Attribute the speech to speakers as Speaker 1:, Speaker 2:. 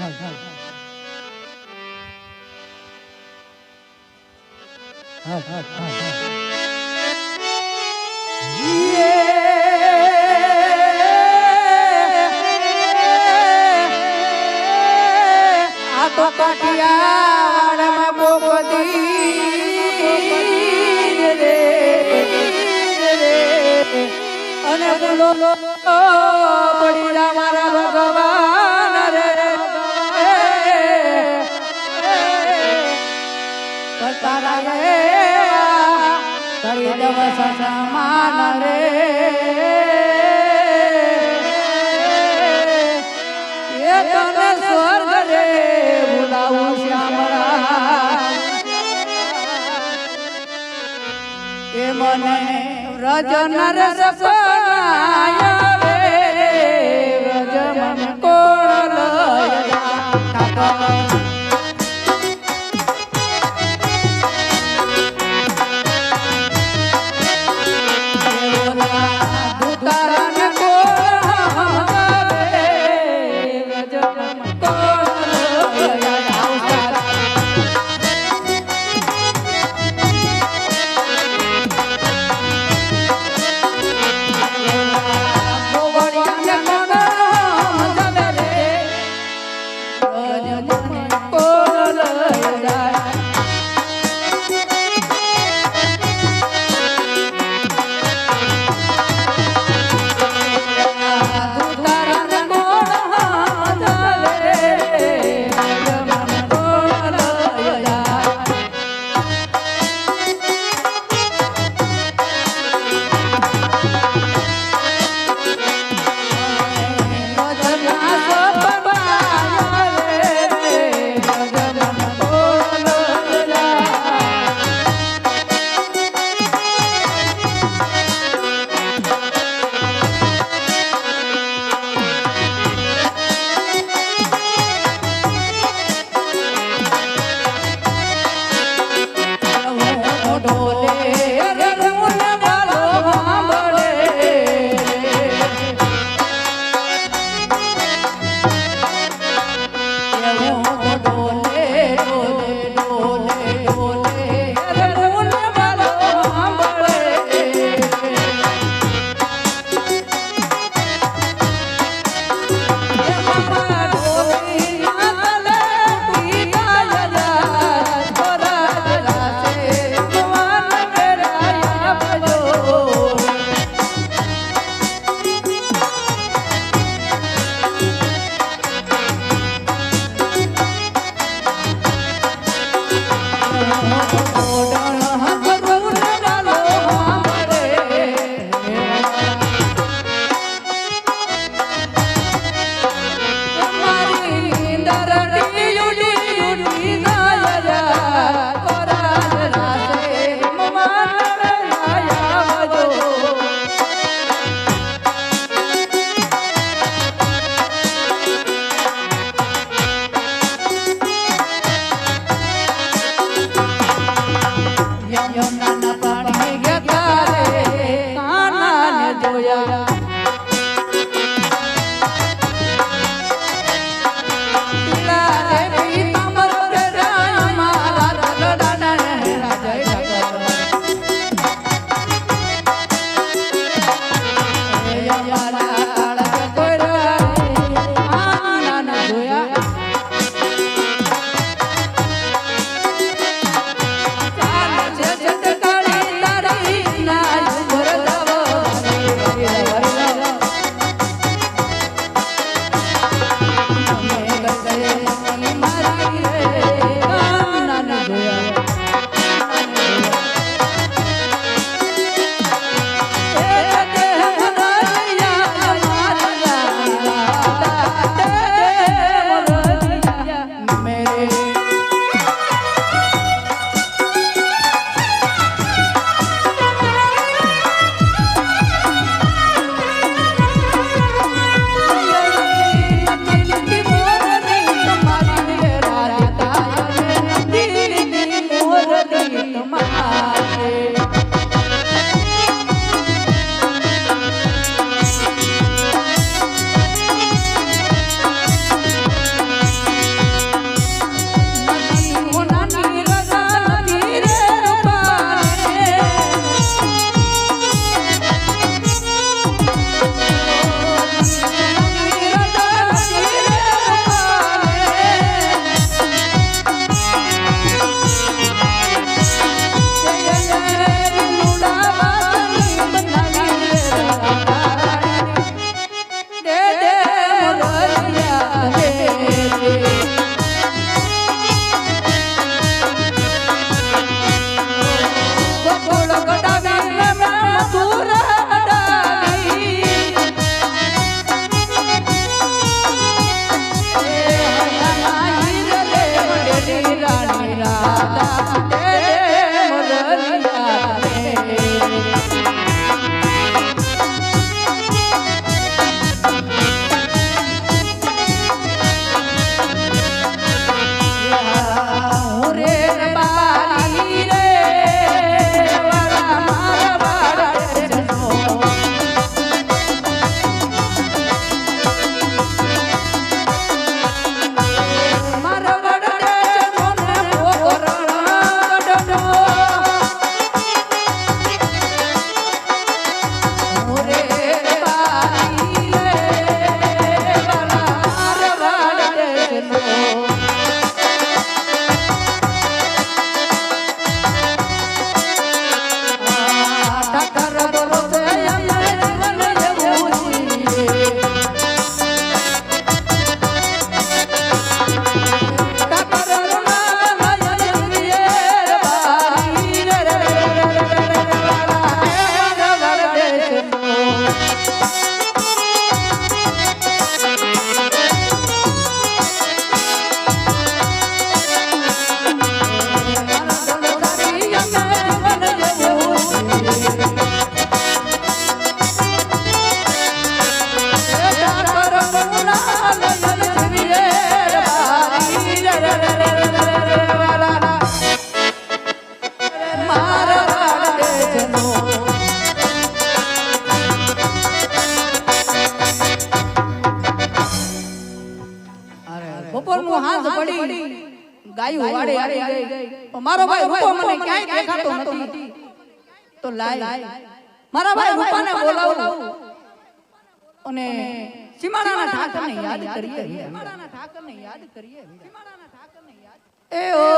Speaker 1: હાલ હાલ હાલ હાલ
Speaker 2: કરી દવ સમાન રે એ તને સ્વર્ગ રે ભૂલાવું શ્યામરા એ મને વ્રજન રસ años બપોરનું હાથ પડી ગાયું વાડે આવી ગઈ. મારો ભાઈ રૂપો મને ક્યાંય દેખાતો નથી. તો લાય. મારા ભાઈ રૂપાને બોલાવું. અને સીમાડાના ઠાકરને યાદ કરીએ. સીમાડાના ઠાકરને યાદ કરીએ સીમાડાના ઠાકરને યાદ એ ઓ